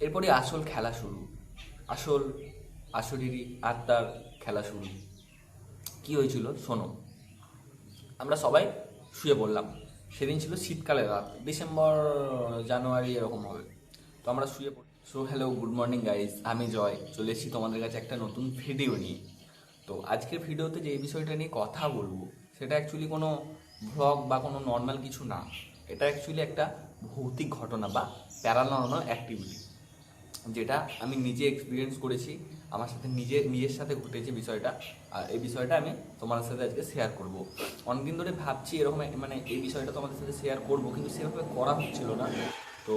এরপরে আসল খেলা শুরু। আসল আসরেরই আত্মার খেলা শুরু। কি হয়েছিল শোনো। আমরা সবাই শুয়ে পড়লাম। সেদিন ছিল শীতকালের রাত। ডিসেম্বর, জানুয়ারি এরকম হবে। তো আমরা শুয়ে পড়ি so hello good morning guys আমি জয়। চলে এসেছি তোমাদের কাছে একটা নতুন ভিডিও নিয়ে। তো আজকের ভিডিওতে যে বিষয়টা নিয়ে কথা বলব, সেটা অ্যাকচুয়ালি কোনো ভ্লগ বা কোনো নর্মাল কিছু না। এটা অ্যাকচুয়ালি একটা ভৌতিক ঘটনা বা প্যারানর্মাল অ্যাক্টিভিটি যেটা আমি নিজে এক্সপিরিয়েন্স করেছি, আমার সাথে নিজে, নিজের সাথে ঘটেছে বিষয়টা, আর এই বিষয়টা আমি তোমাদের সাথে আজকে শেয়ার করব। অনেকদিন ধরে ভাবছি এরকম মানে এই বিষয়টা তোমাদের সাথে শেয়ার করব, কিন্তু সেভাবে করা হচ্ছিল না। তো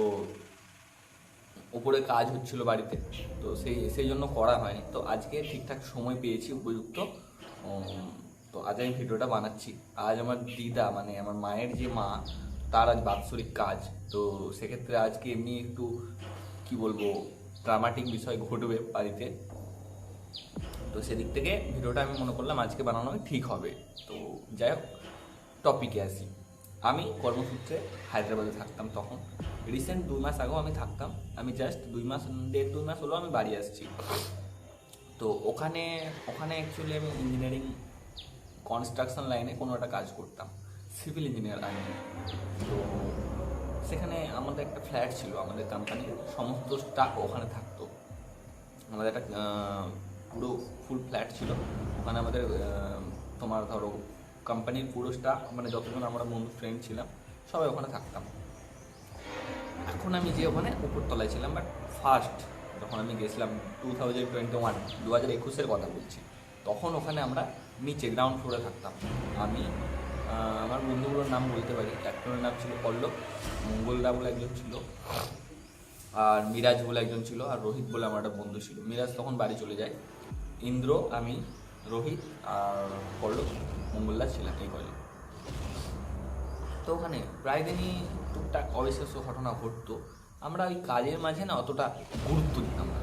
উপরে কাজ হচ্ছিল বাড়িতে, তো সেই সেই জন্য করা হয়নি। তো আজকে ঠিকঠাক সময় পেয়েছি উপযুক্ত। তো আজ আমি ভিডিওটা বানাচ্ছি। আজ আমার দিদা মানে আমার মায়ের যে মা, তার আজ বাৎসরিক কাজ। তো সেক্ষেত্রে আজকে এমনি একটু, কি বলব ড্রামাটিক বিষয় ঘটবে বাড়িতে। তো সেদিক থেকে ভিডিওটা আমি মনে করলাম আজকে বানানো ঠিক হবে। তো যাই হোক টপিকে আসি। আমি কর্মসূত্রে হায়দ্রাবাদে থাকতাম তখন। রিসেন্ট দুই মাস আগেও আমি থাকতাম। আমি জাস্ট দুই মাস, দেড় দুই মাস হলেও আমি বাড়ি আসছি। তো ওখানে ওখানে অ্যাকচুয়ালি আমি ইঞ্জিনিয়ারিং কনস্ট্রাকশন লাইনে কোনো একটা কাজ করতাম। সিভিল ইঞ্জিনিয়ার লাইনে তো সেখানে আমাদের একটা ফ্ল্যাট ছিল, আমাদের কোম্পানির সমস্ত স্টাফ ওখানে থাকতো। আমাদের একটা পুরো ফুল ফ্ল্যাট ছিল। ওখানে আমাদের তোমার ধরো কোম্পানির পুরো স্টাফ মানে যতজন আমরা বন্ধু ফ্রেন্ড ছিলাম, সবাই ওখানে থাকতাম। এখন আমি যে ওখানে উপরতলায় ছিলাম বাট ফার্স্ট যখন আমি গেছিলাম টু থাউজেন্ড টোয়েন্টি ওয়ান দু হাজার একুশের কথা বলছি, তখন ওখানে আমরা নিচে গ্রাউন্ড ফ্লোরে থাকতাম। আমি আমার বন্ধুগুলোর নাম বলতে পারি। একজনের নাম ছিল পল্লব, মঙ্গলদা বলে একজন ছিল, আর মিরাজ বলে একজন ছিল, আর রোহিত বলে আমার একটা বন্ধু ছিল। মিরাজ তখন বাড়ি চলে যায়। ইন্দ্র, আমি, রোহিত আর পল্লব মঙ্গলদা ছিলাম এই কলেজে তো ওখানে প্রায় দিনই টুকটাক অবিশ্বাস্য ঘটনা ঘটতো। আমরা ওই কাজের মাঝে না অতটা গুরুত্ব দিতাম না।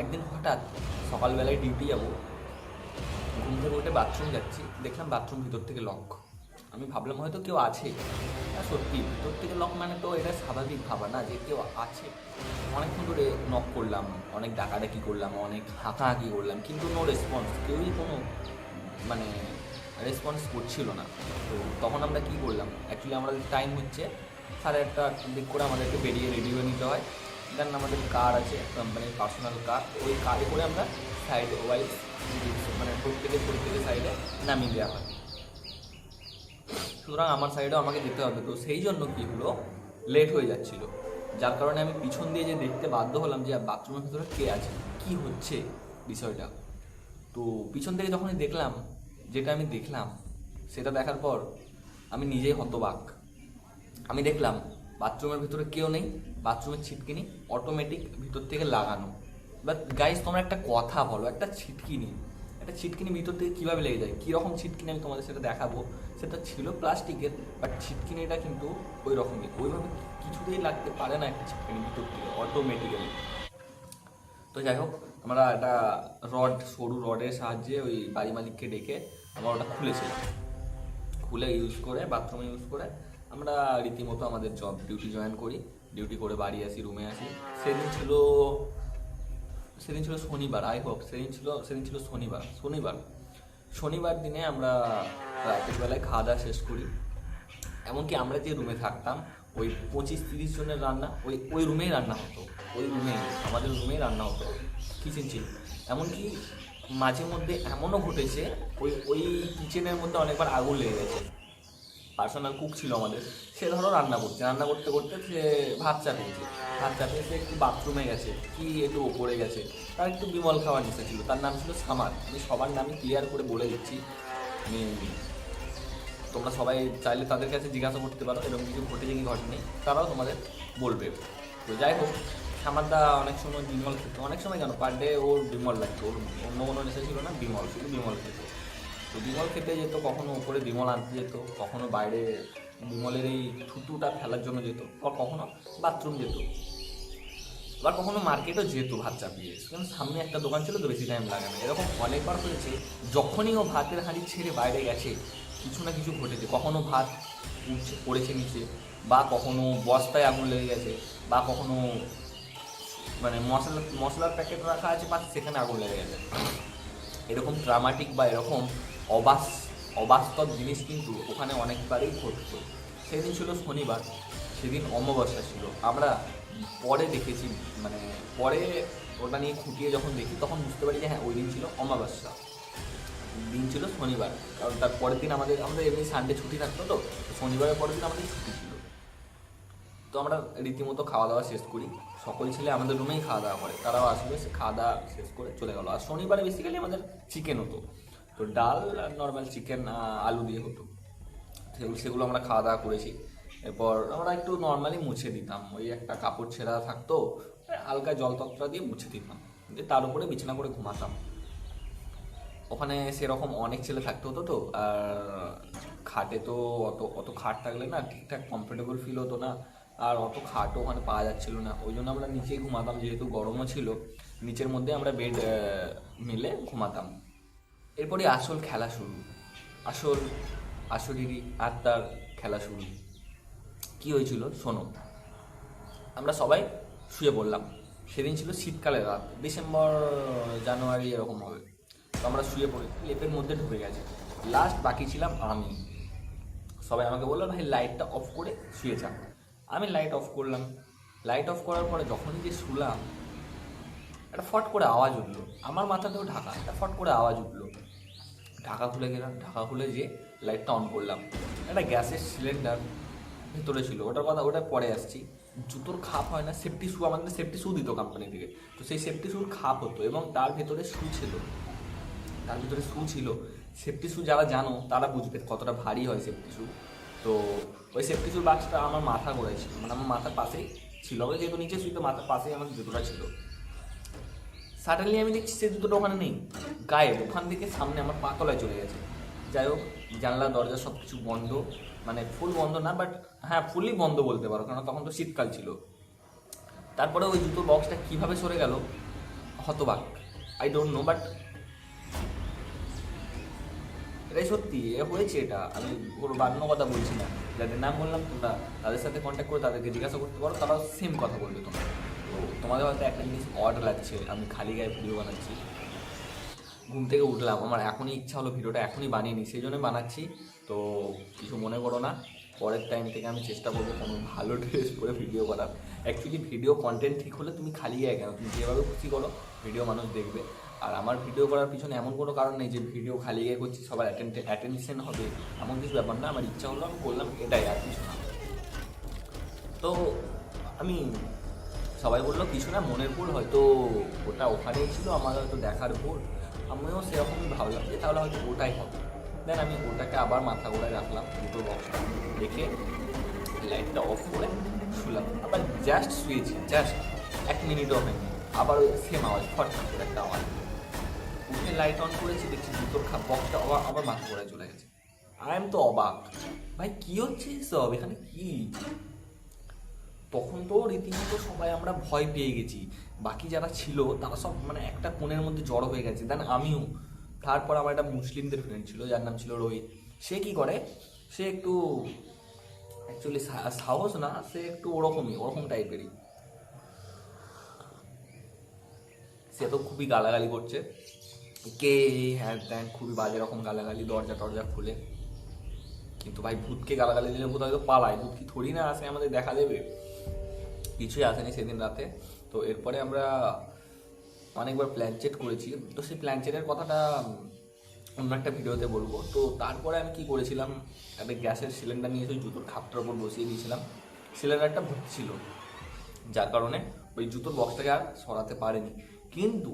একদিন হঠাৎ সকালবেলায় ডিউটি যাব, ঘুম থেকে উঠে বাথরুম যাচ্ছি, দেখলাম বাথরুম ভিতর থেকে লক আমি ভাবলাম হয়তো কেউ আছে। না, সত্যি, ভিতর থেকে লক মানে তো এটা স্বাভাবিক ভাবা না যে কেউ আছে। অনেকক্ষণ ধরে নক করলাম, অনেক ডাকাডাকি করলাম, অনেক হাঁকাহাঁকি করলাম, কিন্তু নো রেসপন্স কেউই কোনো মানে রেসপন্স করছিল না। তো তখন আমরা কি করলাম? অ্যাকচুয়ালি আমাদের টাইম হচ্ছে সাড়ে আটটা দিক করে আমাদেরকে বেরিয়ে রেডি হয়ে নিতে হয়। দেন আমাদের কার আছে কোম্পানির পার্সোনাল কার ওই কারে করে আমরা সাইডে ওয়াইজ মানে প্রত্যেকের প্রত্যেকের সাইডে নামিয়ে দেওয়া হয়। সুতরাং আমার সাইডেও আমাকে যেতে হবে। তো সেই জন্য কি হলো? লেট হয়ে যাচ্ছিল। যার কারণে আমি পিছন দিয়ে যে দেখতে বাধ্য হলাম যে বাথরুমের ভিতরে কে আছে? কি হচ্ছে বিষয়টা? তো পিছন থেকে যখনই দেখলাম, যেটা আমি দেখলাম, সেটা দেখার পর আমি নিজেই হতবাক। আমি দেখলাম বাথরুমের ভিতরে কেউ নেই বাথরুমের ছিটকিনি অটোমেটিক ভিতর থেকে লাগানো। বাট গাইস তোমরা একটা কথা বলো, একটা ছিটকিনি। একটা ছিটকিনি ভিতর থেকে কীভাবে লেগে যায়? কীরকম ছিটকিনি আমি তোমাদের সেটা দেখাবো? সেটা ছিল প্লাস্টিকের বাট ছিটকিনিটা কিন্তু ওই রকমই ওইভাবে কিছুতেই লাগতে পারে না একটা ছিটকিনি ভিতর থেকে অটোমেটিক্যালি তো যাই হোক, আমরা একটা রড সরু রডের সাহায্যে ওই বাড়ি মালিককে ডেকে আমরা ওটা খুলেছিলাম। খুলে ইউজ করে বাথরুমে ইউজ করে, আমরা রীতিমতো আমাদের জব ডিউটি জয়েন করি। ডিউটি করে বাড়ি আসি রুমে আসি। সেদিন ছিল সেদিন ছিল শনিবার আই হোপ সেদিন ছিল সেদিন ছিল শনিবার শনিবার। শনিবার দিনে আমরা রাতের বেলায় খাওয়া দাওয়া শেষ করি। এমনকি আমরা যে রুমে থাকতাম, ওই পঁচিশ তিরিশ জনের রান্না, ওই ওই রুমেই রান্না হতো, ওই রুমে আমাদের রুমেই রান্না হতো কিচেন ছিল। এমনকি মাঝে মধ্যে এমনও ঘটেছে, ওই ওই কিচেনের মধ্যে অনেকবার আগুন লেগে গেছে। পার্সোনাল কুক ছিল আমাদের। সে ধরো রান্না করছে। রান্না করতে করতে সে ভাত চাপিয়েছে ভাত চাপিয়ে সে একটু বাথরুমে গেছে। কি একটু ওপরে গেছে। তার একটু বিমল খাওয়ার নেশা ছিল। তার নাম ছিল সামার আমি সবার নামই ক্লিয়ার করে বলে দিচ্ছি। আমি তোমরা সবাই চাইলে তাদের কাছে জিজ্ঞাসা করতে পারো। এরকম কিছু ঘটেছে কি, ঘটেনি। তারাও তোমাদের বলবে। তো যাই হোক সামারদা অনেক সময় বিমল খেত। অনেক সময় কেন? পার ডে ওর বিমল লাগতো। ওর অন্য কোনো নেশা ছিল না, বিমল। শুধু বিমল খেত। তো বিমল খেতে যেত, কখনো উপরে বিমল আনতে যেত, কখনো বাইরে বিমলের এই থুতুটা ফেলার জন্য যেত আর কখনো বাথরুম যেত আবার কখনো মার্কেটও যেত ভাত চাপিয়ে। কারণ সামনে একটা দোকান ছিল তো বেশি টাইম লাগে না। এরকম অনেকবার হয়েছে, যখনই ও ভাতের হাঁড়ি ছেড়ে বাইরে গেছে, কিছু না কিছু ঘটেছে। কখনো ভাত উঠছে, পড়েছে নিচে, বা কখনো বস্তায় আগুন লেগে গেছে, বা কখনো মানে মশলা, মশলার প্যাকেট রাখা আছে পাশে সেখানে আগুন লেগে গেছে। এরকম ড্রামাটিক বা এরকম অবাস, অবাস্তব জিনিস কিন্তু ওখানে অনেকবারই ঘটতো। সেদিন ছিল শনিবার, সেদিন অমাবস্যা ছিল। আমরা পরে দেখেছি মানে পরে ওটা নিয়ে খুঁটিয়ে যখন দেখি তখন বুঝতে পারি যে হ্যাঁ ওই দিন ছিল অমাবস্যা। দিন ছিল শনিবার, কারণ তার পরের দিন আমাদের আমাদের এমনি সানডে ছুটি থাকতো তো শনিবারের পরের দিন আমাদের ছুটি ছিল। তো আমরা রীতিমতো খাওয়া দাওয়া শেষ করি। সকল ছেলে আমাদের রুমেই খাওয়া দাওয়া করে, তারাও আসবে খাওয়া দাওয়া শেষ করে চলে গেলো। আর শনিবারে বেসিক্যালি আমাদের চিকেন হতো। তো ডাল নর্মাল চিকেন আলু দিয়ে হতো। সেগুলো সেগুলো আমরা খাওয়া দাওয়া করেছি। এরপর আমরা একটু নর্মালি মুছে দিতাম। ওই একটা কাপড় ছেঁড়া থাকতো হালকা জল তত্রা দিয়ে মুছে দিতাম। দিয়ে তার উপরে বিছানা করে ঘুমাতাম। ওখানে সেরকম অনেক ছেলে থাকতে হতো তো, আর খাটে তো অত অত খাট থাকলে না ঠিকঠাক কমফোর্টেবল ফিল হতো না, আর অত খাটও ওখানে পাওয়া যাচ্ছিল না। ওই জন্য আমরা নিচেই ঘুমাতাম, যেহেতু গরমও ছিল। নিচের মধ্যে আমরা বেড মিলে ঘুমাতাম। এরপরে আসল খেলা শুরু। আসল আসরিরি আত্মার খেলা শুরু। কি হয়েছিল? শোনো। আমরা সবাই শুয়ে পড়লাম। সেদিন ছিল শীতকালের রাত। ডিসেম্বর, জানুয়ারি এরকম হবে। তো আমরা শুয়ে পড়ি। লেপের মধ্যে ঢুকে গেছে। লাস্ট বাকি ছিলাম আমি। সবাই আমাকে বলল, ভাই লাইটটা অফ করে শুয়ে যান আমি লাইট অফ করলাম। লাইট অফ করার পরে যখনই যে শুলাম, একটা ফট করে আওয়াজ উঠল। আমার মাথাতেও ঢাকা। একটা ফট করে আওয়াজ উঠল। ঢাকা খুলে গেলাম, ঢাকা খুলে যে লাইটটা অন করলাম। একটা গ্যাসের সিলিন্ডার ভেতরে ছিল, ওটার কথা ওটা পরে আসছি। জুতোর খাপ হয় না সেফটি শু আমাদের সেফটি শু দিত কোম্পানি থেকে। তো সেই সেফটি শুর খাপ হতো এবং তার ভেতরে শু ছিল। তার ভিতরে শু ছিল। সেফটি শু যারা জানো, তারা বুঝবে কতটা ভারী হয় সেফটি শু তো ওই সেফটি শুর বাক্সটা আমার মাথা করে ছিল মানে আমার মাথার পাশেই ছিল। যেহেতু নিচে শুই তো মাথার পাশেই আমার জুতোটা ছিল। সাডেনলি আমি দেখছি সে জুতোটা ওখানে নেই। গায়েব, ওখান থেকে সামনে আমার পাতলায় চলে গেছে। যাই হোক, জানলা, দরজা সব কিছু বন্ধ। মানে ফুল বন্ধ না বাট হ্যাঁ ফুলই বন্ধ বলতে পারো কারণ তখন তো শীতকাল ছিল। তারপরে ওই জুতোর বক্সটা কীভাবে সরে গেল? হতবাক। আই ডোন্ট নো বাট এটাই সত্যি, এ হয়েছে এটা। আমি কোনো বান্য কথা বলছি না। যাদের নাম বললাম, তোমরা তাদের সাথে কন্ট্যাক্ট করে তাদেরকে জিজ্ঞাসা করতে পারো, তারাও সেম কথা বলবে তোমরা তো তোমাদের হয়তো একটা জিনিস অড লাগছে, আমি খালি গায়ে ভিডিও বানাচ্ছি। ঘুম থেকে উঠলাম, আমার এখনই ইচ্ছা হলো ভিডিওটা এখনই বানিয়ে নিই, সেই জন্য বানাচ্ছি। তো কিছু মনে করো না, পরের টাইম থেকে আমি চেষ্টা করব কোনো ভালো ড্রেস পরে ভিডিও করার অ্যাকচুয়ালি ভিডিও কন্টেন্ট ঠিক হলে তুমি খালি গায়ে কেন? তুমি যেভাবে খুশি করো ভিডিও মানুষ দেখবে। আর আমার ভিডিও করার পিছনে এমন কোনো কারণ নেই যে ভিডিও খালি গায়ে করছি, সবার অ্যাটেনশন হবে। এমন কিছু ব্যাপার না, আমার ইচ্ছা হলো আমি করলাম, এটাই আর কিছু না। তো আমি সবাই বলল, কিছু না, মনের ভুল, হয়তো ওটা ওখানেই ছিল, আমার হয়তো দেখার ভুল। আমিও সেরকমই ভাবলাম যে, তাহলে হয়তো ওটাই হবে। দেন আমি ওটাকে আবার মাথা গোড়ায় রাখলাম, দুটো বক্সটা রেখে লাইটটা অফ করে শুলাম। আবার জাস্ট শুয়েছি জাস্ট এক মিনিটও হয়নি। আবার ওই সেম আওয়াজ, ফট করে একটা আওয়াজ। উঠে লাইট অন করেছি, দেখছি দুটোর খা বক্সটা আবার আবার মাথা গোড়ায় চলে গেছে। আই এম তো অবাক। ভাই, কী হচ্ছে সব এখানে কি? তখন তো রীতিমতো সবাই আমরা ভয় পেয়ে গেছি। বাকি যারা ছিল, তারা সব মানে একটা কোণের মধ্যে জড়ো হয়ে গেছে। দেন আমিও। তারপর আমার একটা মুসলিমদের ফ্রেন্ড ছিল, যার নাম ছিল রোহিত। সে কি করে? সে একটু অ্যাকচুয়ালি সাহস না, সে একটু ওরকমই, ওরকম টাইপেরই সে তো খুবই গালাগালি করছে। কে হ্যাঁ ত্যান, খুবই বাজে রকম গালাগালি, দরজা টরজা খুলে। কিন্তু ভাই, ভূতকে গালাগালি দিলে ভূত হয়তো পালায়। ভূত কি থোড়ি না আসে আমাদের দেখা দেবে? কিছুই আসেনি সেদিন রাতে। তো এরপরে আমরা অনেকবার প্ল্যান চেট করেছি। তো সেই প্ল্যান চেটের কথাটা অন্য একটা ভিডিওতে বলব। তো তারপরে আমি কি করেছিলাম একটা গ্যাসের সিলিন্ডার নিয়ে জুতোর খাপটার উপর বসিয়ে দিয়েছিলাম। সিলিন্ডারটা ভর্তি ছিল যার কারণে ওই জুতোর বক্সটাকে আর সরাতে পারেনি। কিন্তু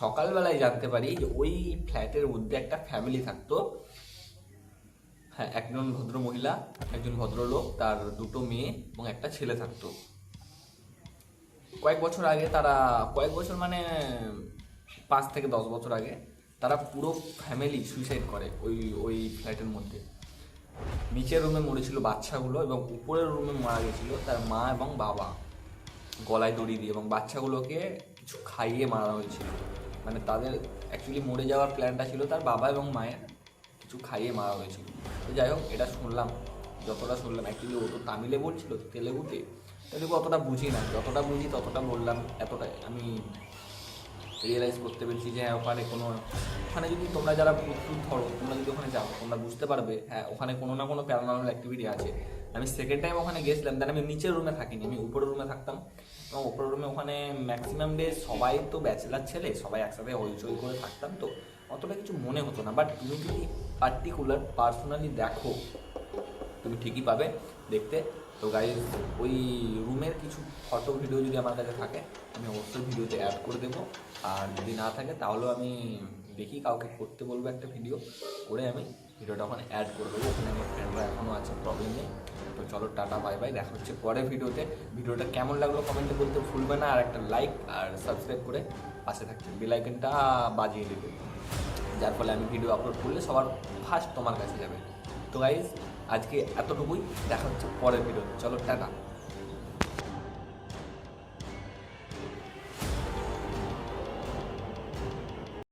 সকালবেলায় জানতে পারি যে ওই ফ্ল্যাটের মধ্যে একটা ফ্যামিলি থাকতো। হ্যাঁ একজন ভদ্র মহিলা একজন ভদ্রলোক, তার দুটো মেয়ে এবং একটা ছেলে থাকতো। কয়েক বছর আগে তারা, কয়েক বছর মানে পাঁচ থেকে দশ বছর আগে তারা পুরো ফ্যামিলি সুইসাইড করে ওই ওই ফ্ল্যাটের মধ্যে। নিচের রুমে মরেছিল বাচ্চাগুলো এবং উপরের রুমে মারা গেছিল তার মা এবং বাবা। গলায় দড়ি দিয়ে এবং বাচ্চাগুলোকে কিছু খাইয়ে মারা হয়েছিল। মানে তাদের অ্যাকচুয়ালি মরে যাওয়ার প্ল্যানটা ছিল তার বাবা এবং মায়ের কিছু খাইয়ে মারা হয়েছিল। তো যাই হোক, এটা শুনলাম, যতটা শুনলাম। অ্যাকচুয়ালি ও তো তামিলে বলছিল, তেলেগুতে। এটুকু অতটা বুঝি না। যতটা বুঝি ততটা বললাম। এতটাই আমি রিয়েলাইজ করতে পেরেছি যে হ্যাঁ ওখানে কোনো, ওখানে যদি তোমরা যারা ভূত ধরো, তোমরা যদি ওখানে যাও, তোমরা বুঝতে পারবে হ্যাঁ ওখানে কোনো না কোনো প্যারানর্মাল অ্যাক্টিভিটি আছে। আমি সেকেন্ড টাইম ওখানে গেছিলাম দেন আমি নিচের রুমে থাকিনি, আমি উপরের রুমে থাকতাম। এবং উপরের রুমে ওখানে ম্যাক্সিমাম ডে সবাই তো ব্যাচেলার ছেলে, সবাই একসাথে হইচই করে থাকতাম তো, অতটা কিছু মনে হতো না। বাট তুমি যদি পার্টিকুলার পার্সোনালি দেখো, তুমি ঠিকই পাবে, দেখতে। তো গাইজ ওই রুমের কিছু ফটো ভিডিও যদি আমার কাছে থাকে, আমি অবশ্যই ভিডিওতে অ্যাড করে দেবো। আর যদি না থাকে, তাহলেও আমি দেখি, কাউকে করতে বলব একটা ভিডিও করে আমি ভিডিওটা ওখানে অ্যাড করে দেবো। ওখানে আমার ফ্রেন্ডরা এখনও আছে প্রবলেম নেই। তো চলো, টাটা বাই বাই দেখা হচ্ছে পরে ভিডিওতে ভিডিওটা কেমন লাগল কমেন্টে বলতে ভুলবে না। আর একটা লাইক আর সাবস্ক্রাইব করে পাশে থাকছে বেলাইকনটা বাজিয়ে দেবে। যার ফলে আমি ভিডিও আপলোড করলে সবার ফার্স্ট তোমার কাছে যাবে। তো গাইজ আজকে এতটুকুই। দেখা হচ্ছে পরের ভিডিও চলো টাটা।